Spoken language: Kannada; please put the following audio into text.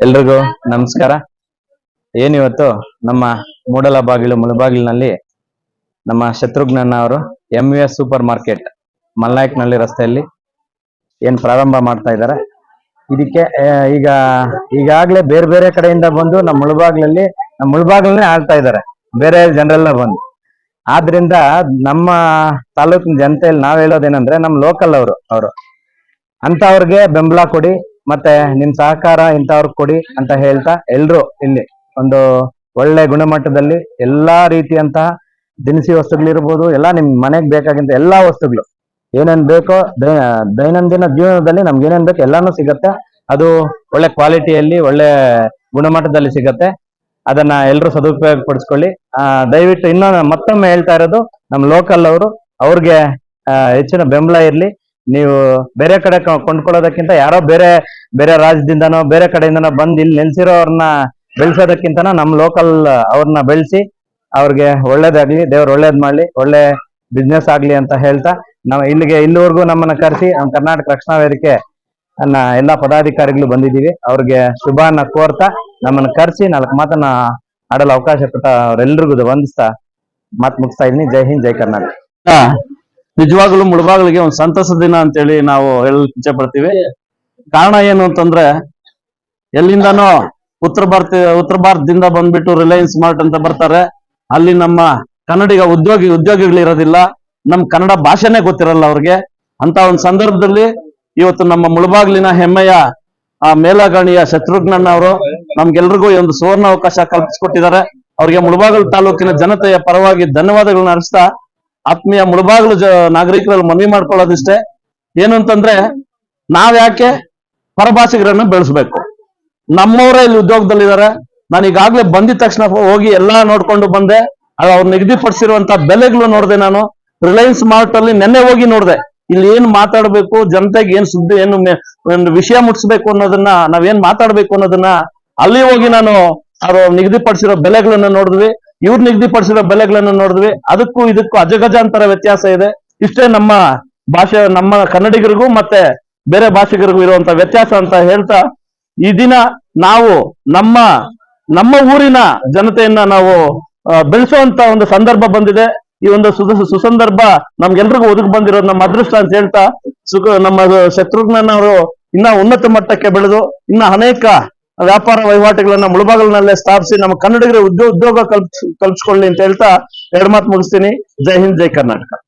ಎಲ್ರಿಗೂ ನಮಸ್ಕಾರ. ಏನಿವತ್ತು? ನಮ್ಮ ಮೂಡಲ ಬಾಗಿಲು ಮುಳಬಾಗಿಲಿನಲ್ಲಿ ನಮ್ಮ ಶತ್ರುಘ್ನಣ್ಣ ಅವರು M U S super market ಮಲ್ನಾಯಕ್ನಲ್ಲಿ ರಸ್ತೆಯಲ್ಲಿ ಏನ್ ಪ್ರಾರಂಭ ಮಾಡ್ತಾ ಇದ್ದಾರೆ. ಇದಕ್ಕೆ ಈಗ, ಈಗಾಗಲೇ ಬೇರೆ ಬೇರೆ ಕಡೆಯಿಂದ ಬಂದು ನಮ್ಮ ಮುಳಬಾಗ್ಲಲ್ಲಿ, ನಮ್ಮ ಮುಳಬಾಗ್ಲನ್ನೇ ಆಳ್ತಾ ಇದ್ದಾರೆ. ಬೇರೆ ಜನರೆಲ್ಲ ಬಂದು. ಆದ್ರಿಂದ ನಮ್ಮ ತಾಲೂಕಿನ ಜನತೆಯಲ್ಲಿ ನಾವ್ ಹೇಳೋದೇನಂದ್ರೆ ನಮ್ಮ ಲೋಕಲ್ ಅವರು ಅವರು. ಅಂತವ್ರಿಗೆ ಬೆಂಬಲ ಕೊಡಿ ಮತ್ತೆ ನಿಮ್ ಸಹಕಾರ ಇಂಥವ್ರಿಗೆ ಕೊಡಿ ಅಂತ ಹೇಳ್ತಾ ಎಲ್ರು ಇಲ್ಲಿ ಒಂದು ಒಳ್ಳೆ ಗುಣಮಟ್ಟದಲ್ಲಿ ಎಲ್ಲಾ ರೀತಿಯಂತಹ ದಿನಸಿ ವಸ್ತುಗಳಿರ್ಬೋದು, ಎಲ್ಲಾ ನಿಮ್ ಮನೆಗ್ ಬೇಕಾಗಿಂತ ಎಲ್ಲಾ ವಸ್ತುಗಳು. ಏನೇನ್ ಬೇಕೋ ದೈನಂದಿನ ಜೀವನದಲ್ಲಿ ನಮ್ಗೆ ಏನೇನ್ ಬೇಕು ಎಲ್ಲಾನು ಸಿಗತ್ತೆ. ಅದು ಒಳ್ಳೆ ಕ್ವಾಲಿಟಿಯಲ್ಲಿ, ಒಳ್ಳೆ ಗುಣಮಟ್ಟದಲ್ಲಿ ಸಿಗತ್ತೆ. ಅದನ್ನ ಎಲ್ಲರೂ ಸದುಪಯೋಗ ಪಡಿಸ್ಕೊಳ್ಳಿ ದಯವಿಟ್ಟು ಇನ್ನೊಂದು ಮತ್ತೊಮ್ಮೆ ಹೇಳ್ತಾ ಇರೋದು ನಮ್ಮ ಲೋಕಲ್ ಅವರು ಅವ್ರಿಗೆ ಹೆಚ್ಚಿನ ಬೆಂಬಲ ಇರ್ಲಿ. ನೀವು ಬೇರೆ ಕಡೆ ಕೊಂಡ್ಕೊಳ್ಳೋದಕ್ಕಿಂತ ಯಾರೋ ಬೇರೆ ಬೇರೆ ರಾಜ್ಯದಿಂದನೋ, ಬೇರೆ ಕಡೆಯಿಂದನೋ ಬಂದು ಇಲ್ಲಿ ನೆಲೆಸಿರೋರ್ನ ಬೆಳೆಸೋದಕ್ಕಿಂತ ನಮ್ ಲೋಕಲ್ ಅವ್ರನ್ನ ಬೆಳೆಸಿ ಅವ್ರಿಗೆ ಒಳ್ಳೇದಾಗ್ಲಿ, ದೇವ್ರು ಒಳ್ಳೇದ್ ಮಾಡ್ಲಿ, ಒಳ್ಳೆ ಬಿಸ್ನೆಸ್ ಆಗ್ಲಿ ಅಂತ ಹೇಳ್ತಾ ನಾವು ಇಲ್ಲಿಗೆ ಇಲ್ಲಿವರೆಗೂ ನಮ್ಮನ್ನ ಕರೆಸಿ ನಮ್ಮ ಕರ್ನಾಟಕ ರಕ್ಷಣಾ ವೇದಿಕೆ ಅನ್ನ ಎಲ್ಲಾ ಪದಾಧಿಕಾರಿಗಳು ಬಂದಿದ್ದೀವಿ. ಅವ್ರಿಗೆ ಶುಭನ ಕೋರ್ತಾ ನಮ್ಮನ್ನ ಕರೆಸಿ ನಾಲ್ಕು ಮಾತನ್ನ ಆಡಲು ಅವಕಾಶ ಕೊಟ್ಟ ಅವರೆಲ್ರಿಗೂ ವಂದಿಸ್ತಾ ಮಾತು ಮುಗಿಸ್ತಾ ಇದೀನಿ ಜೈ ಹಿಂದ್, ಜೈ ಕರ್ನಾಟಕ. ನಿಜವಾಗ್ಲೂ ಮುಳಬಾಗಿಲಿಗೆ ಒಂದು ಸಂತಸ ದಿನ ಅಂತೇಳಿ ನಾವು ಹೇಳಲು ಇಚ್ಛೆ ಪಡ್ತೀವಿ ಕಾರಣ ಏನು ಅಂತಂದ್ರೆ, ಎಲ್ಲಿಂದನೋ ಉತ್ತರ ಭಾರತ, ಉತ್ತರ ಭಾರತದಿಂದ ಬಂದ್ಬಿಟ್ಟು ರಿಲಯನ್ಸ್ ಮಾರ್ಟ್ ಅಂತ ಬರ್ತಾರೆ. ಅಲ್ಲಿ ನಮ್ಮ ಕನ್ನಡಿಗ ಉದ್ಯೋಗಿ ಉದ್ಯೋಗಿಗಳಿರೋದಿಲ್ಲ ನಮ್ ಕನ್ನಡ ಭಾಷೆನೇ ಗೊತ್ತಿರಲ್ಲ ಅವ್ರಿಗೆ. ಅಂತ ಒಂದು ಸಂದರ್ಭದಲ್ಲಿ ಇವತ್ತು ನಮ್ಮ ಮುಳಬಾಗ್ಲಿನ ಹೆಮ್ಮೆಯ, ಆ, ಮೇಲಗಣಿಯ ಶತ್ರುಘ್ನಣ್ಣ ಅವರು ನಮ್ಗೆಲ್ರಿಗೂ ಒಂದು ಸುವರ್ಣ ಅವಕಾಶ ಕಲ್ಪಿಸಿಕೊಟ್ಟಿದ್ದಾರೆ. ಅವ್ರಿಗೆ ಮುಳಬಾಗಿಲು ತಾಲೂಕಿನ ಜನತೆಯ ಪರವಾಗಿ ಧನ್ಯವಾದಗಳನ್ನ ಅರ್ಪಿಸ್ತಾ ಆತ್ಮೀಯ ಮುಳಬಾಗಿಲು ನಾಗರಿಕರಲ್ಲಿ ಮನವಿ ಮಾಡ್ಕೊಳ್ಳೋದಿಷ್ಟೇ. ಏನು ಅಂತಂದ್ರೆ ನಾವ್ ಯಾಕೆ ಪರಭಾಷಿಗರನ್ನು ಬೆಳೆಸ್ಬೇಕು? ನಮ್ಮವರೇ ಇಲ್ಲಿ ಉದ್ಯೋಗದಲ್ಲಿದ್ದಾರೆ. ನಾನು ಈಗಾಗಲೇ ಬಂದಿದ ತಕ್ಷಣ ಹೋಗಿ ಎಲ್ಲಾ ನೋಡ್ಕೊಂಡು ಬಂದೆ. ಅವ್ರು ನಿಗದಿಪಡಿಸಿರುವಂತ ಬೆಲೆಗಳು ನೋಡಿದೆ ನಾನು. ರಿಲಯನ್ಸ್ ಮಾರ್ಟ್ ಅಲ್ಲಿ ನೆನ್ನೆ ಹೋಗಿ ನೋಡಿದೆ. ಇಲ್ಲಿ ಏನ್ ಮಾತಾಡ್ಬೇಕು, ಜನತೆಗೆ ಏನ್ ಸುದ್ದಿ, ಏನು ಒಂದು ವಿಷಯ ಮುಟ್ಸ್ಬೇಕು ಅನ್ನೋದನ್ನ ನಾವೇನ್ ಮಾತಾಡ್ಬೇಕು ಅನ್ನೋದನ್ನ, ಅಲ್ಲಿ ಹೋಗಿ ನಾನು ಅವರು ನಿಗದಿಪಡಿಸಿರೋ ಬೆಲೆಗಳನ್ನ ನೋಡಿದ್ವಿ. ಇವ್ರು ನಿಗದಿಪಡಿಸಿರೋ ಬೆಲೆಗಳನ್ನು ನೋಡಿದ್ವಿ. ಅದಕ್ಕೂ ಇದಕ್ಕೂ ಅಜಗಜಾಂತರ ವ್ಯತ್ಯಾಸ ಇದೆ. ಇಷ್ಟೇ ನಮ್ಮ ಭಾಷೆ, ನಮ್ಮ ಕನ್ನಡಿಗರಿಗೂ ಮತ್ತೆ ಬೇರೆ ಭಾಷೆಗರಿಗೂ ಇರುವಂತ ವ್ಯತ್ಯಾಸ ಅಂತ ಹೇಳ್ತಾ, ಈ ದಿನ ನಾವು ನಮ್ಮ ನಮ್ಮ ಊರಿನ ಜನತೆಯನ್ನ ನಾವು ಬೆಳೆಸುವಂತ ಒಂದು ಸಂದರ್ಭ ಬಂದಿದೆ. ಈ ಒಂದು ಸುದ- ಸುಸಂದರ್ಭ ನಮ್ಗೆಲ್ರಿಗೂ ಒದಗಿ ಬಂದಿರೋದು ನಮ್ಮ ಅದೃಷ್ಟ ಅಂತ ಹೇಳ್ತಾ ಸುಖ ನಮ್ಮ ಶತ್ರುಘ್ನವರು ಇನ್ನ ಉನ್ನತ ಮಟ್ಟಕ್ಕೆ ಬೆಳೆದು, ಇನ್ನ ಅನೇಕ ವ್ಯಾಪಾರ ವಹಿವಾಟುಗಳನ್ನ ಮುಳುಬಾಗಲಿನಲ್ಲೇ ಸ್ಥಾಪಿಸಿ ನಮ್ಮ ಕನ್ನಡಿಗರ ಉದ್ಯೋಗ ಉದ್ಯೋಗ ಕಲ್ಪಿಸ್ ಕಲ್ಪಿಸ್ಕೊಳ್ಳಿ ಅಂತ ಹೇಳ್ತಾ ಎರಡು ಮಾತು ಮುಗಿಸ್ತೀನಿ. ಜೈ ಹಿಂದ್, ಜೈ ಕರ್ನಾಟಕ.